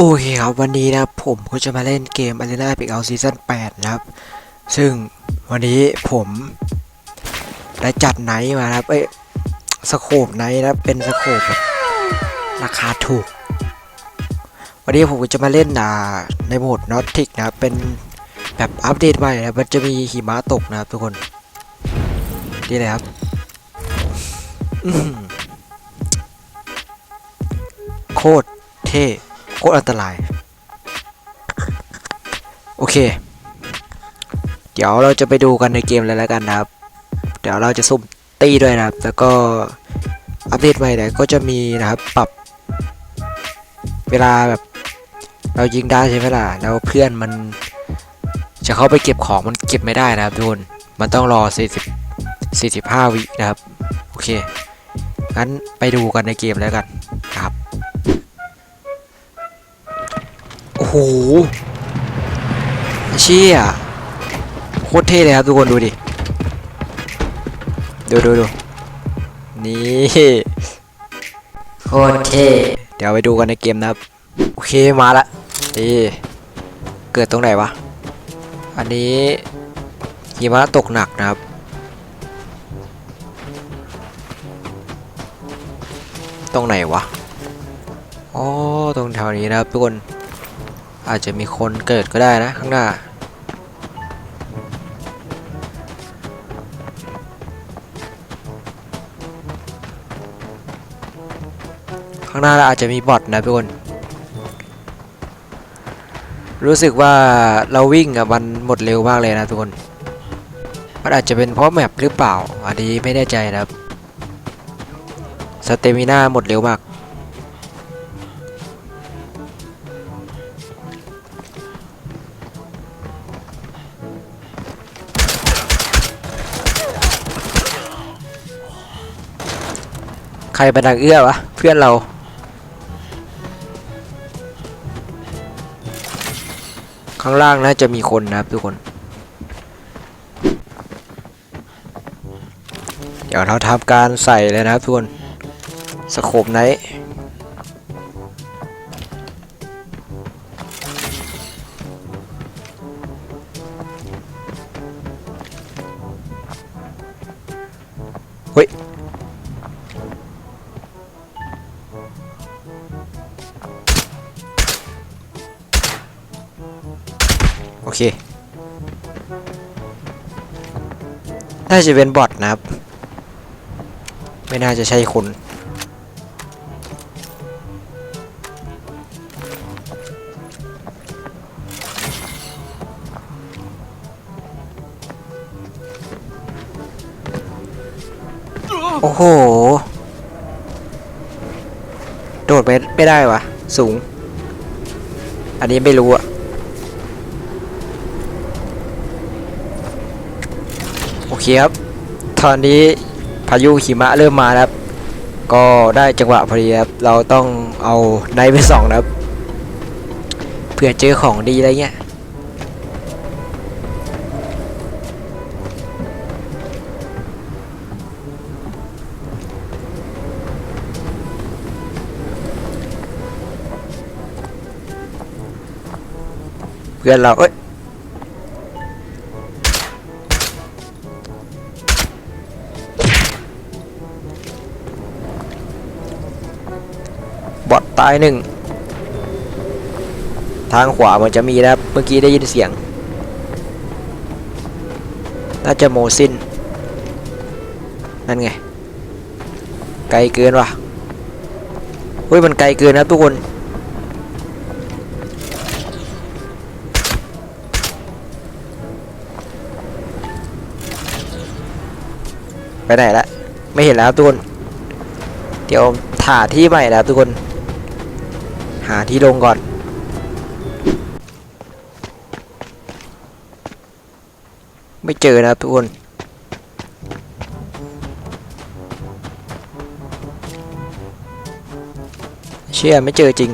โอเคครับ วันนี้นะผมก็จะมาเล่นเกม Arena Epic Out Season 8 นะครับ ซึ่งวันนี้ผมได้จัดไนท์มานะครับ เอ้ยสโคปไนท์นะเป็นสโคปแบราคาถูก วันนี้ผมก็จะมาเล่นอ่าในโหมดนอตติกนะเป็นแบบอัปเดตใหม่นะมันจะมีหิมะตกนะครับทุกคนนี่เลยครับโคตรเท่ โคตรอันตราย โอเค เดี๋ยวเราจะไปดูกันในเกมเลยแล้วกันนะครับ เดี๋ยวเราจะสุ่มตีด้วยนะครับ แล้วก็อัปเดตใหม่เนี่ก็จะมีนะครับปรับเวลาแบบเรายิงได้ใช่ไหมล่ะ แล้วเพื่อนมันจะเข้าไปเก็บของมันเก็บไม่ได้นะครับทุกคน มันต้องรอ 40 45 วินะครับ โอเค งั้นไปดูกันในเกมแล้วกัน โอ้โหเชี่ยโคตรเท่เลยครับทุกคนดูดิ ดูดูดูนี่โคตรเท่เดี๋ยวไปดูกันในเกมนะครับ โอเคมาละนี่เกิดตรงไหนวะ อันนี้หิมะตกหนักนะครับ ตรงไหนวะ อ๋อ ตรงแถวนี้นะครับทุกคน อาจจะมีคนเกิดก็ได้นะข้างหน้า ข้างหน้าอาจจะมีบอทนะทุกคน รู้สึกว่าเราวิ่งอะมันหมดเร็วมากเลยนะทุกคน มันอาจจะเป็นเพราะแมปหรือเปล่า อันนี้ไม่แน่ใจนะครับ สเตมิน่าหมดเร็วมาก ใครเป็นนางเอื้อวะ เพื่อนเราข้างล่างน่าจะมีคนนะครับทุกคน เดี๋ยวเราทำการใส่เลยนะครับทุกคน สโคปไนท์ โอเค น่าจะเป็นบอทนะครับ ไม่น่าจะใช่คนโอ้โห โดดไปไม่ได้วะ สูง อันนี้ไม่รู้อะ โอเคครับ ตอนนี้พายุหิมะเริ่มมาแล้วครับ ก็ได้จังหวะพอดีครับ เราต้องเอาไนท์ไปส่องนะครับ เผื่อเจอของดีอะไรเงี้ย เพื่อนเรา เอ้ย บอทตายหนึ่งทางขวามันจะมีนะครับ เมื่อกี้ได้ยินเสียง น่าจะโมซินนั่นไง ไกลเกินว่ะเฮ้ยมันไกลเกินนะทุกคน ไปไหนละ ไม่เห็นแล้วทุกคน เดี๋ยวหาที่ใหม่นะครับทุกคน หาที่ลงก่อน ไม่เจอนะทุกคนเชื่อไม่เจอจริง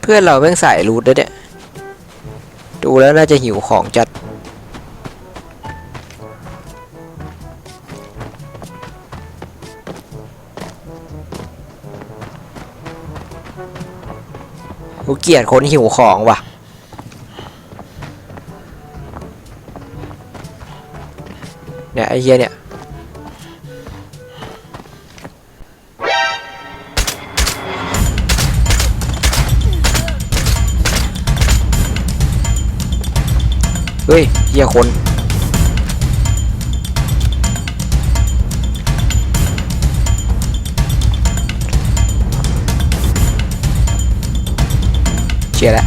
เพื่อนเราแม่งใสายรูดด้วยเนี่ย ดูแล้วน่าจะหิวของจัด กูเกลียดคนหิวของว่ะ เนี่ยไอ้เฮียเนี่ย เฮ้ยเฮียคน ยร์แล้ว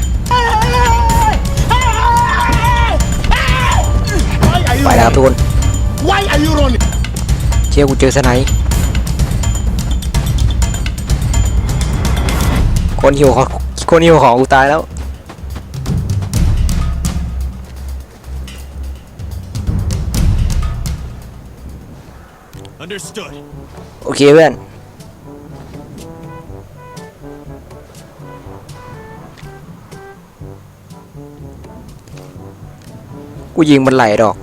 Why are you ไปแล้วครับทุก running? คน Why are you running? เชียร์กูเจอสไนป์คนหิวของคนหิวของกูตายแล้ว Understood. โอเคเพื่อน กูยิงมันไหลดอก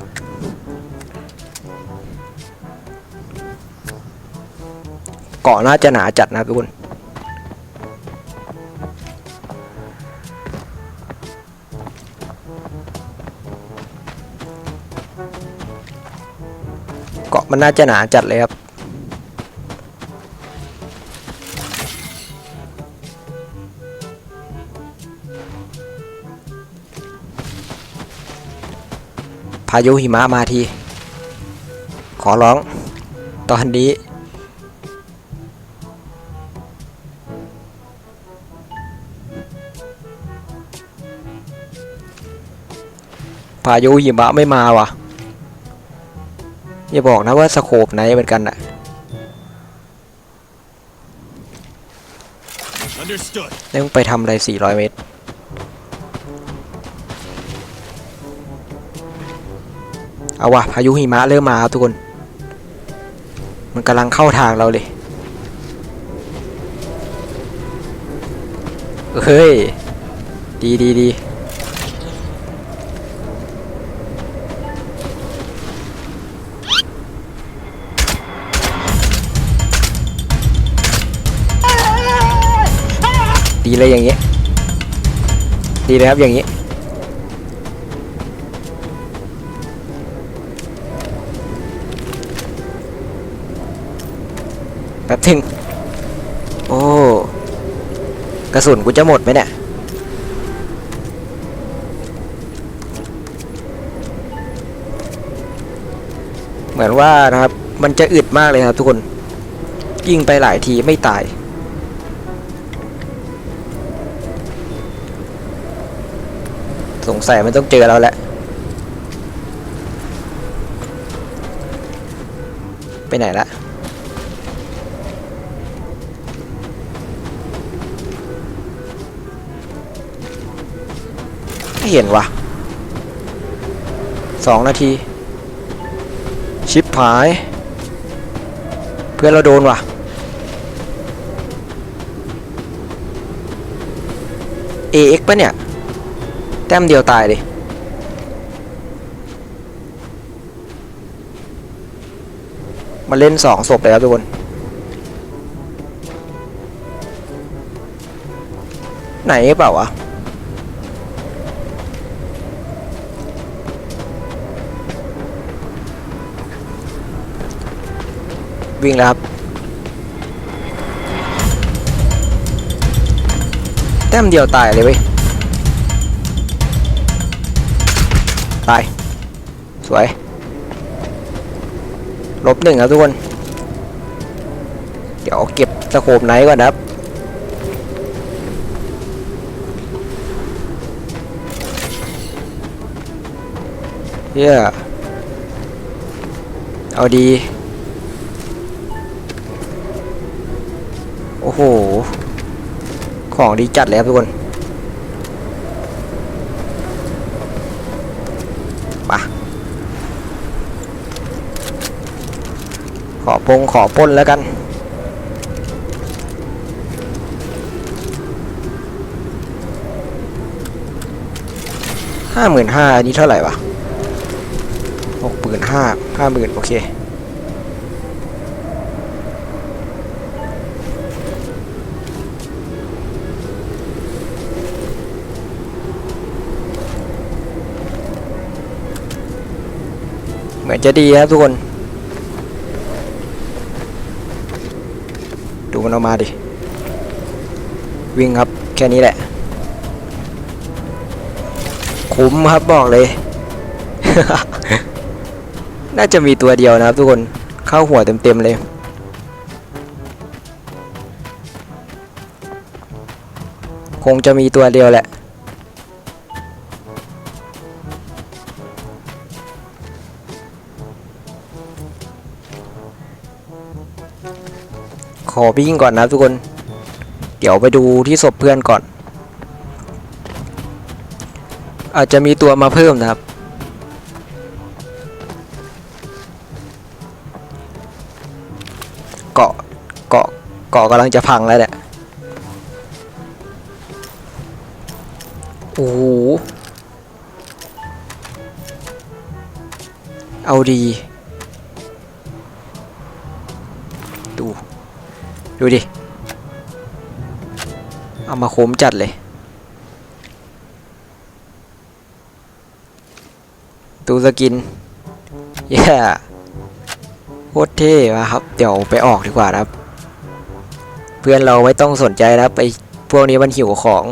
เกาะน่าจะหนาจัดนะทุกคน เกาะมันน่าจะหนาจัดเลยครับายุหิมะมาที ขอร้อง ตอนนี้ พายุหิมะไม่มาว่ะ อย่าบอกนะว่าสโคปไหนเหมือนกันอะ Understood. แล้วมึงไปทำอะไร400 เมตร เอาวะพายุหิมะเริ่มมาครับทุกคน มันกำลังเข้าทางเราเลยเฮ้ย ดีดีดีดีเลยอย่างเงี้ยดีเลยครับอย่างงี้ ถึง โอ้ กระสุนกูจะหมดไหมเนี่ยเหมือนว่านะครับ มันจะอึดมากเลยครับทุกคนยิงไปหลายทีไม่ตาย สงสัยมันต้องเจอเราแหละ ไปไหนละ ไม่เห็นวะสองนาที ชิปหาย เพื่อนเราโดนว่ะ AX ปะเนี่ย แต้มเดียวตายเลยมาเล่นสองศพเลยครับทุกคนไหนเปล่าวะ วิ่งแล้วครับ แต้มเดียวตายเลยเว้ย ตาย สวย ลบหนึ่งครับทุกคน เดี๋ยวเก็บสโคปไหนก่อนนะครับเฮียเอาดี โอ้โห ของดีจัดเลยครับทุกคนมาขอปงขอป้นแล้วกันห้าหมื่นห้าอันนี้เท่าไหร่วะหกหมื่นห้าห้าหมื่นโอเค หมือนจะดีครับทุกคน ดูมันออกมาดิ วิ่งครับแค่นี้แหละ คุ้มครับบอกเลย น่าจะมีตัวเดียวนะครับทุกคนเข้าหัวเต็มๆเลยคงจะมีตัวเดียวแหละ อวิ่งก่อนนะทุกคน เดี๋ยวไปดูที่ศพเพื่อนก่อน อาจจะมีตัวมาเพิ่มนะครับ เกาะเกาะเกาะกำลังจะพังแล้วแหละโอ้โหเอาดี ดูดิ เอามาโคมจัดเลยดูสกินเย้โคตรเท่ว่ะครับ เดี๋ยวไปออกดีกว่าครับ เพื่อนเราไม่ต้องสนใจนะครับไอ้พวกนี้มันหิวของ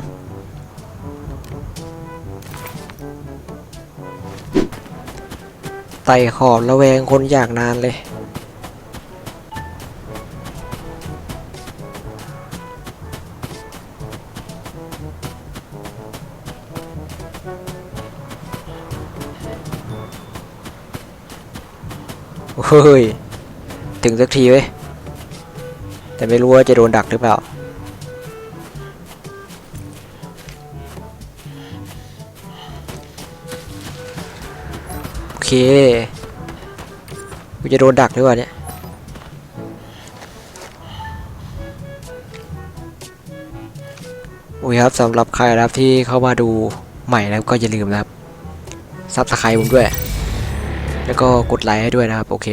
ไต่ขอบระแวงคนอยากนานเลย เฮ้ย ถึงสักทีเว้ย แต่ไม่รู้ว่าจะโดนดักหรือเปล่า โอเค กูจะโดนดักหรือเปล่าเนี่ยโอ้ยครับสำหรับใครนะครับที่เข้ามาดูใหม่นะครับก็อย่าลืมนะครับซับสไครต์ผมด้วย แล้วก็กดไลค์ให้ด้วยนะครับ โอเค